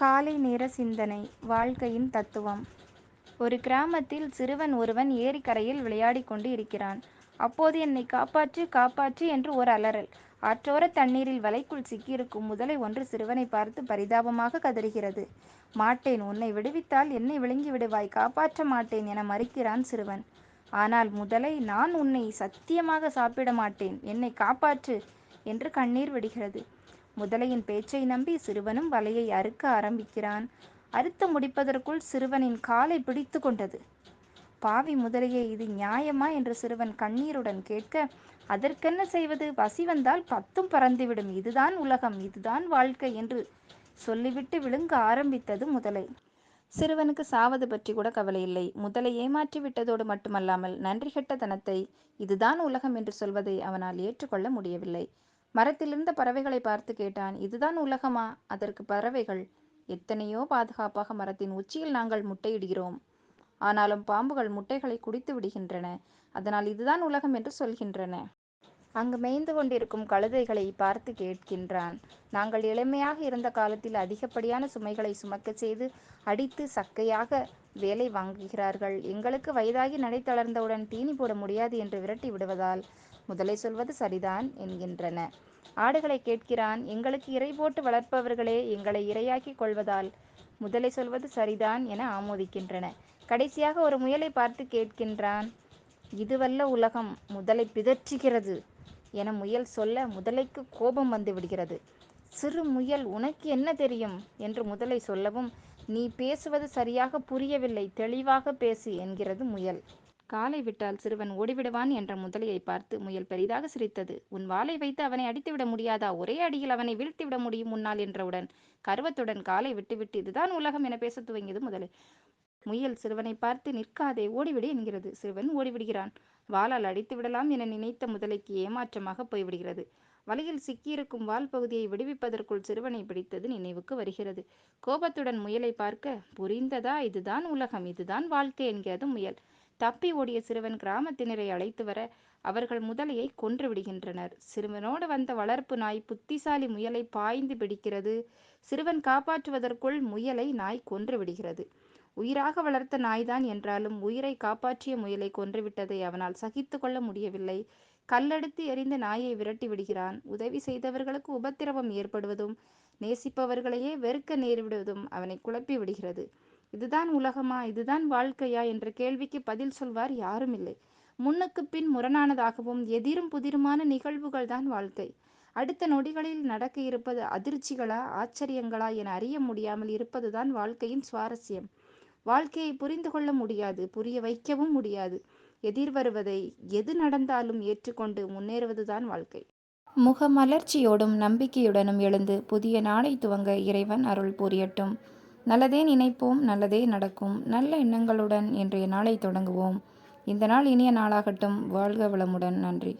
காலை நேர சிந்தனை வாழ்க்கையின் தத்துவம் ஒரு கிராமத்தில் சிறுவன் ஒருவன் ஏரிக்கரையில் விளையாடிக் கொண்டு இருக்கிறான். அப்போது என்னை காப்பாற்று காப்பாற்று என்று ஓர் அலறல். ஆற்றோரத் தண்ணீரில் வலைக்குள் சிக்கியிருக்கும் முதலை ஒன்று சிறுவனைப் பார்த்து பரிதாபமாக கதறுகிறது. மாட்டேன் உன்னை விடுவித்தால் என்னை விழுங்கி விடுவாய் காப்பாற்ற மாட்டேன் என மறுக்கிறான் சிறுவன். ஆனால் முதலை நான் உன்னை சத்தியமாக சாப்பிட மாட்டேன் என்னை காப்பாற்று என்று கண்ணீர் விடுகிறது. முதலையின் பேச்சை நம்பி சிறுவனும் வலையை அறுக்க ஆரம்பிக்கிறான். அறுத்து முடிப்பதற்குள் சிறுவனின் காலை பிடித்து கொண்டது. பாவி முதலையே இது நியாயமா என்று சிறுவன் கண்ணீருடன் கேட்க அதற்கென்ன செய்வது பசி வந்தால் பத்தும் பறந்துவிடும் இதுதான் உலகம் இதுதான் வாழ்க்கை என்று சொல்லிவிட்டு விழுங்க ஆரம்பித்தது முதலை. சிறுவனுக்கு சாவது பற்றி கூட கவலையில்லை. முதலை ஏமாற்றி விட்டதோடு மட்டுமல்லாமல் நன்றி கெட்ட தனத்தை இதுதான் உலகம் என்று சொல்வதை அவனால் ஏற்றுக்கொள்ள முடியவில்லை. மரத்திலிருந்த பறவைகளை பார்த்து கேட்டான் இதுதான் உலகமா? அதற்கு பறவைகள் எத்தனையோ பாதுகாப்பாக மரத்தின் உச்சியில் நாங்கள் முட்டையிடுகிறோம். ஆனாலும் பாம்புகள் முட்டைகளை குடித்து விடுகின்றன. அதனால் இதுதான் உலகம் என்று சொல்கின்றன. அங்கு மேய்ந்து கொண்டிருக்கும் கழுதைகளை பார்த்து கேட்கின்றான். நாங்கள் இளமையாக இருந்த காலத்தில் அதிகப்படியான சுமைகளை சுமக்கச் செய்து அடித்து சக்கையாக வேலை வாங்குகிறார்கள். எங்களுக்கு வயதாகி நடை தளர்ந்தவுடன் தீனி போட முடியாது என்று விரட்டி விடுவதால் முதலை சொல்வது சரிதான் என்கின்றன. ஆடுகளை கேட்கிறான் எங்களுக்கு இரை போட்டு வளர்ப்பவர்களே எங்களை இரையாக்கிக் கொள்வதால் முதலை சொல்வது சரிதான் என ஆமோதிக்கின்றன. கடைசியாக ஒரு முயலை பார்த்து கேட்கின்றான் இதுவல்ல உலகம் முதலை பிதற்றுகிறது என முயல் சொல்ல முதலைக்கு கோபம் வந்து விடுகிறது. சிறு முயல் உனக்கு என்ன தெரியும்? என்று முதலை சொல்லவும் நீ பேசுவது சரியாக புரியவில்லை தெளிவாக பேசு என்கிறது முயல். காலை விட்டால் சிறுவன் ஓடிவிடுவான் என்ற முதலையை பார்த்து முயல் பெரிதாக சிரித்தது. உன் வாலை வைத்து அவனை அடித்துவிட முடியாதா? ஒரே அடியில் அவனை வீழ்த்திவிட முடியும் முன்னால் என்றவுடன் கருவத்துடன் காலை விட்டுவிட்டு இதுதான் உலகம் என பேசத் துவங்கியது முதலை. முயல் சிறுவனை பார்த்து நிற்காதே ஓடிவிடு என்கிறது. சிறுவன் ஓடிவிடுகிறான். வாலால் அடித்து விடலாம் என நினைத்த முதலைக்கு ஏமாற்றமாக போய்விடுகிறது. வலையில் சிக்கியிருக்கும் வால் பகுதியை விடுவிப்பதற்குள் சிறுவனை பிடித்தது நினைவுக்கு வருகிறது. கோபத்துடன் முயலை பார்க்க புரிந்ததா இதுதான் உலகம் இதுதான் வாழ்க்கை என்கிறது முயல். தப்பி ஓடிய சிறுவன் கிராமத்தினரை அழைத்து வர அவர்கள் முதலையை கொன்று விடுகின்றனர். சிறுவனோடு வந்த வளர்ப்பு நாய் புத்திசாலி முயலை பாய்ந்து பிடிக்கிறது. சிறுவன் காப்பாற்றுவதற்குள் முயலை நாய் கொன்று விடுகிறது. உயிராக வளர்த்த நாய்தான் என்றாலும் உயிரை காப்பாற்றிய முயலை கொன்றுவிட்டதை அவனால் சகித்து கொள்ள முடியவில்லை. கல்லெடுத்து எறிந்து நாயை விரட்டி விடுகிறான். உதவி செய்தவர்களுக்கு உபத்திரவம் ஏற்படுவதும் நேசிப்பவர்களையே வெறுக்க நேரிடுவதும் அவனை குழப்பி விடுகிறது. இதுதான் உலகமா? இதுதான் வாழ்க்கையா? என்ற கேள்விக்கு பதில் சொல்வார் யாரும் இல்லை முன்னுக்கு பின் முரணானதாகவும் எதிரும் புதிருமான நிகழ்வுகள்தான் வாழ்க்கை. அடுத்த நொடிகளில் நடக்க இருப்பது அதிர்ச்சிகளா ஆச்சரியங்களா என அறிய முடியாமல் இருப்பதுதான் வாழ்க்கையின் சுவாரஸ்யம். வாழ்க்கையை புரிந்து கொள்ள முடியாது புரிய வைக்கவும் முடியாது. எதிர்வருவதை எது நடந்தாலும் ஏற்றுக்கொண்டு முன்னேறுவதுதான் வாழ்க்கை. முகமலர்ச்சியோடும் நம்பிக்கையுடனும் எழுந்து புதிய நாளை துவங்க இறைவன் அருள் புரியட்டும். நல்லதே நினைப்போம் நல்லதே நடக்கும். நல்ல எண்ணங்களுடன் இன்றைய நாளை தொடங்குவோம். இந்த நாள் இனிய நாளாகட்டும். வாழ்க வளமுடன். நன்றி.